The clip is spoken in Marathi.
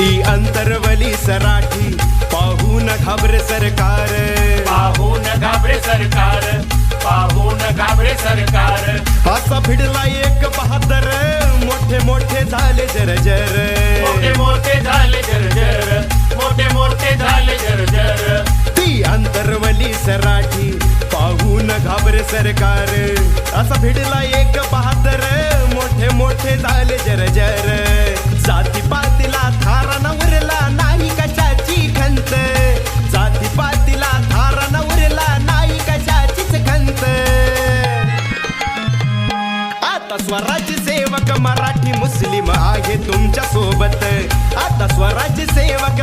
अंतरवली सराठी पाहून घाबरे सरकार. पाहून घाबरे सरकार पाहून घाबरे सरकार. असा भिडला एक बहादर मोठे मोठे झाले जरजर. मोठे मोठे झाले जर्जर मोठे मोठे झाले जर्जर. ती अंतरवली सराठी पाहून घाबरे सरकार. असा भिडला एक बहादर मोठे मोठे झाले स्वराज्य सेवक मराठी मुस्लिम आहे तुमच्यासोबत. आता स्वराज्य सेवक